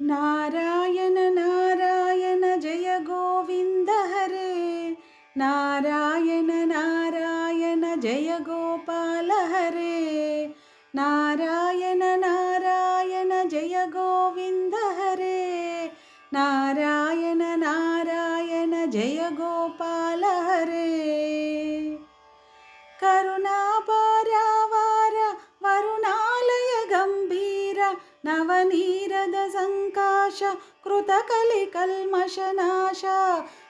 நாராயண நாராயண ஜெய கோவிந்த ஹரே. நாராயண நாராயண ஜெய கோபால ஹரே. நாராயண నవనీరద సంకాశ కృతకలి కల్మషనాశ.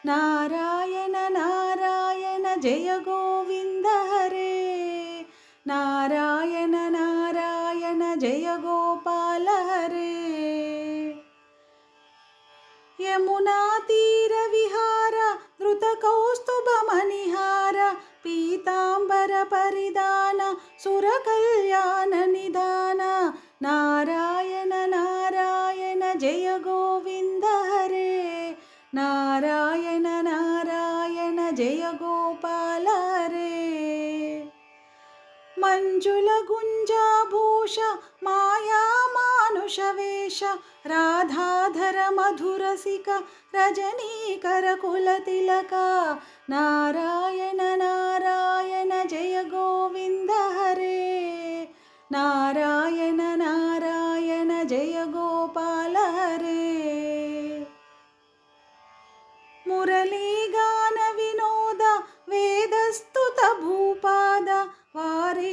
నారాయణ నారాయణ జయ గోవింద హరే. నారాయణ నారాయణ జయ గోపాల హరే. యమునా తీర విహార ధృత కౌస్తుభ మణిహార. పీతాంబర పరిధాన సుర కళ్యాణ నిధ जय गोपाल हरे मञ्जुलगुञ्जाभूष माया मानुषवेश राधाधर मधुरसिक रजनीकरकुलतिलक नारायण नारायण जय गोविन्द हरे। नारायण नारायण जय गोपाल हरे। मुरलीगानविनोद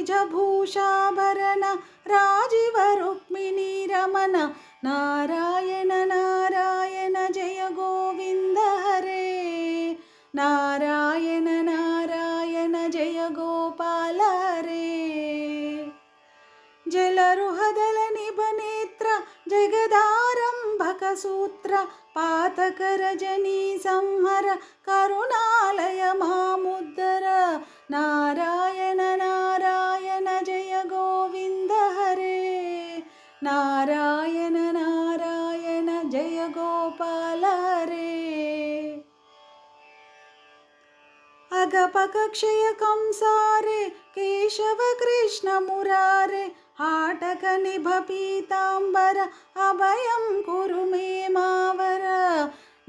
నిజభూషాభరణ రాజీవ రుక్మిణీ రమణ నారాయణ నారాయణ జయ గోవింద హరే. నారాయణ నారాయణ జయ గోపాల హరే. జలరుహదల నిభనేత్ర జగదారంభకసూత్ర పాతకరజనీ సంహర కరుణాలయ మాముద్దర నారాయణ जय गोपाल हरे अगपकक्षय कंसारे केशव कृष्ण मुरारे हाटक निभ पीताम्बर अभयं कुरु मे मावर।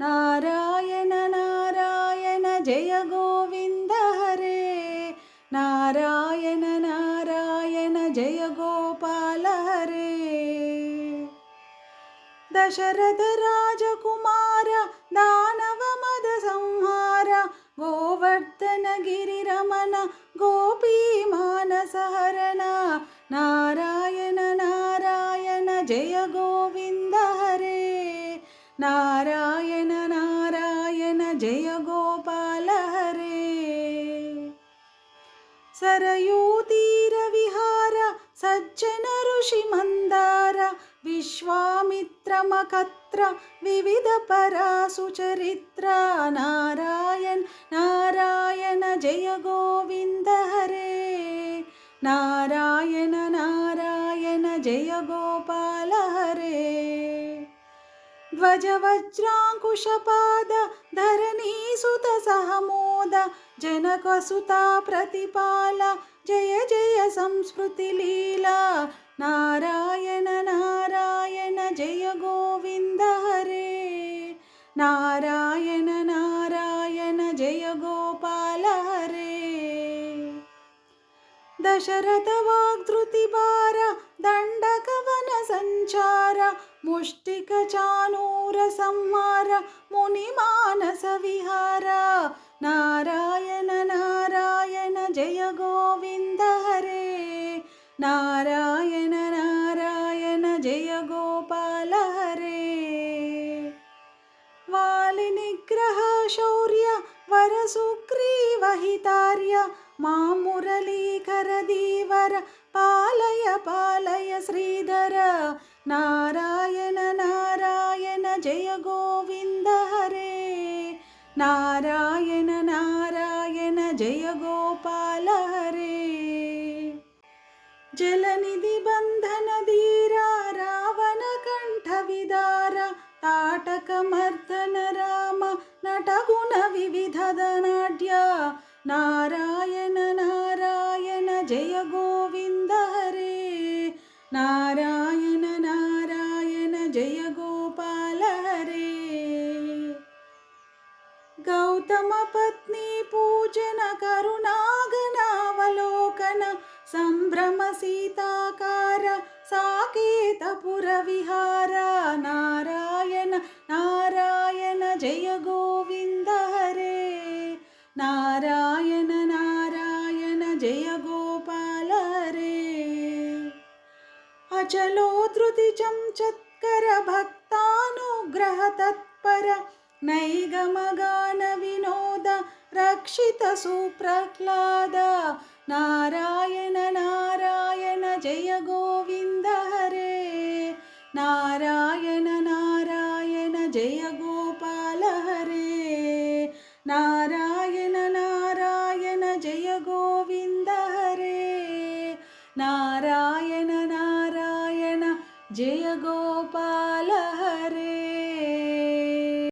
नारायण नारायण जय गोविन्द हरे। नारायण नारायण जय गोपाल दशरथ राजकुमार दानव मद संहार गोवर्धन गिरिरमण गोपी मानसहरण नारायण नारायण जय गोविन्द हरे। नारायण नारायण जय गोपाल हरे। सरयूतीरविहार सज्जन ऋषिमन्दार विश्वामित्रमकत्र विविधपरासुचरित्र नारायण नारायण जय गोविन्द हरे नारायण नारायण जय गोपाल ध्वजवज्राङ्कुशपाद धरणीसुत सहमोद जनकसुता प्रतिपाल जय जय संस्मृतिलीला नारायण नारायण जय गोविन्द हरे नारायण नारायण जय गोपाल हरे दशरथ वाग्धृतिभार दण्डकवन सञ्चार मुष्टिक चानूर संहार मुनिमानस विहार नारायण नारायण जय गोविन्द हरे। नारायण नारायण जय गोपाल हरे। वालिनिग्रह शौर्य वरसुग्रीवहितार्य मां मुरलीकरदीवर पालय पालय श्रीधर నారాయణ నారాయణ జయ గోవింద హరే. నారాయణ నారాయణ జయ గోపాల హరే. జలనిధి బంధన ధీరా రావణ కంఠ విదార. తాటకమర్దన రామ నటగుణ వివిధద నాట్య నారాయణ నారాయణ జయ గోవింద హరే. నారాయణ गौतमपत्नीपूजन करुणागनावलोकन सम्भ्रमसीताकार साकेतपुरविहार नारायण नारायण जय गोविन्द हरे। नारायण नारायण जय गोपाल हरे। अचलो धृतिचं चत्कर भक्तानुग्रह तत्पर नैगमगानविनोद रक्षितसुप्रह्लाद नारायण नारायण जय गोविन्द हरे। नारायण नारायण जय गोपाल हरे। नारायण नारायण जय गोविन्द हरे। नारायण नारायण जय गो